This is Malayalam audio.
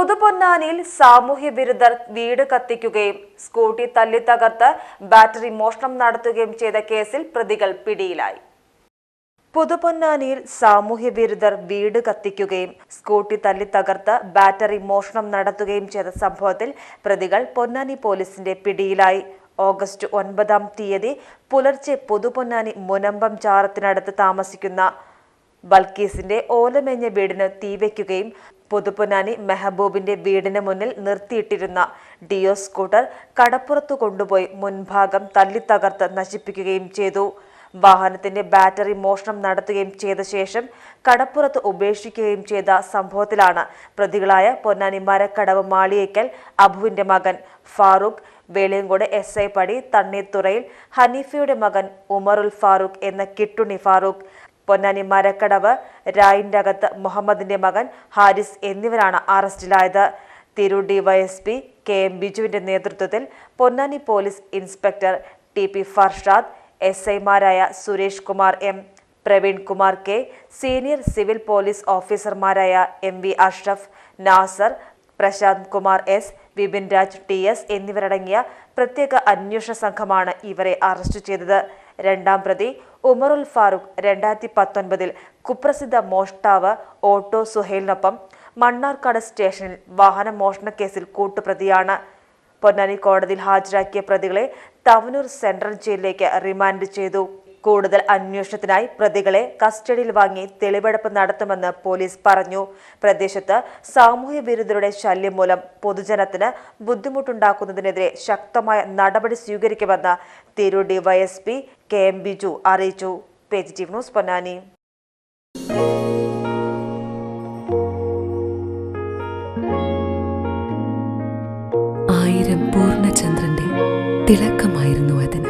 പുതുപൊന്നാനിയിൽ സാമൂഹ്യ വിരുദ്ധർ വീട് കത്തിക്കുകയും സ്കൂട്ടി തല്ലി തകർത്ത് ബാറ്ററി മോഷണം നടത്തുകയും ചെയ്ത കേസിൽ പ്രതികൾ പിടിയിലായി. പുതുപൊന്നാനിയിൽ സാമൂഹ്യ വിരുദ്ധർ വീട് കത്തിക്കുകയും സ്കൂട്ടി തല്ലി തകർത്ത് ബാറ്ററി മോഷണം നടത്തുകയും ചെയ്ത സംഭവത്തിൽ പ്രതികൾ പൊന്നാനി പോലീസിന്റെ പിടിയിലായി. ഓഗസ്റ്റ് ഒൻപതാം തീയതി പുലർച്ചെ പുതുപൊന്നാനി മുനമ്പം ചാറത്തിനടുത്ത് താമസിക്കുന്ന ബൽക്കീസിന്റെ ഓലമേഞ്ഞ വീടിന് തീവയ്ക്കുകയും പുതുപ്പൊന്നാനി മെഹബൂബിന്റെ വീടിന് മുന്നിൽ നിർത്തിയിട്ടിരുന്ന ഡിയോ സ്കൂട്ടർ കടപ്പുറത്തു കൊണ്ടുപോയി മുൻഭാഗം തല്ലിത്തകർത്ത് നശിപ്പിക്കുകയും ചെയ്തു. വാഹനത്തിന്റെ ബാറ്ററി മോഷണം നടത്തുകയും ചെയ്ത ശേഷം കടപ്പുറത്ത് ഉപേക്ഷിക്കുകയും ചെയ്ത സംഭവത്തിലാണ് പ്രതികളായ പൊന്നാനി മരക്കടവ് മാളിയേക്കൽ അബുവിന്റെ മകൻ ഫാറൂഖ് വേളിയങ്കോട് എസ് ഐ പടി തണ്ണീർത്തുറയിൽ ഹനീഫയുടെ മകൻ ഉമറുൽ ഫാറൂഖ് എന്ന കിട്ടുണി ഫാറൂഖ്. പൊന്നാനി മരക്കടവ് രായിന്റകത്ത് മുഹമ്മദിന്റെ മകൻ ഹാരിസ് എന്നിവരാണ് അറസ്റ്റിലായത്. തിരു ഡിവൈഎസ്പി കെ എം ബിജുവിന്റെ നേതൃത്വത്തിൽ Ponnani police inspector T P Farshad S ഐമാരായ Suresh Kumar M Praveen Kumar K senior civil police ഓഫീസർമാരായ M V Ashraf Nasar Prashanth Kumar S Vipin Raj T S എന്നിവരടങ്ങിയ പ്രത്യേക അന്വേഷണ സംഘമാണ് ഇവരെ അറസ്റ്റ് ചെയ്തത്. രണ്ടാം പ്രതി ഉമറുൽ ഫാറൂഖ് രണ്ടായിരത്തി പത്തൊൻപതിൽ കുപ്രസിദ്ധ മോഷ്ടാവ് ഓട്ടോ സുഹേലിനൊപ്പം മണ്ണാർക്കാട് സ്റ്റേഷനിൽ വാഹന മോഷണ കേസിൽ കൂട്ടുപ്രതിയാണ്. പൊന്നാനി കോടതിയിൽ ഹാജരാക്കിയ പ്രതികളെ തവനൂർ സെൻട്രൽ ജയിലിലേക്ക് റിമാൻഡ് ചെയ്തു. കൂടുതൽ അന്വേഷണത്തിനായി പ്രതികളെ കസ്റ്റഡിയിൽ വാങ്ങി തെളിവെടുപ്പ് നടത്തുമെന്ന് പോലീസ് പറഞ്ഞു. പ്രദേശത്ത് സാമൂഹ്യ വിരുദ്ധരുടെ ശല്യം മൂലം പൊതുജനത്തിന് ബുദ്ധിമുട്ടുണ്ടാക്കുന്നതിനെതിരെ ശക്തമായ നടപടി സ്വീകരിക്കുമെന്ന് തിരു ഡിവൈഎസ്പി കെ എം ബിജു അറിയിച്ചു. Page T V news Ponnani. ആയിരം പൂർണചന്ദ്രന്റെ തിളക്കമായിരുന്നു അതിന്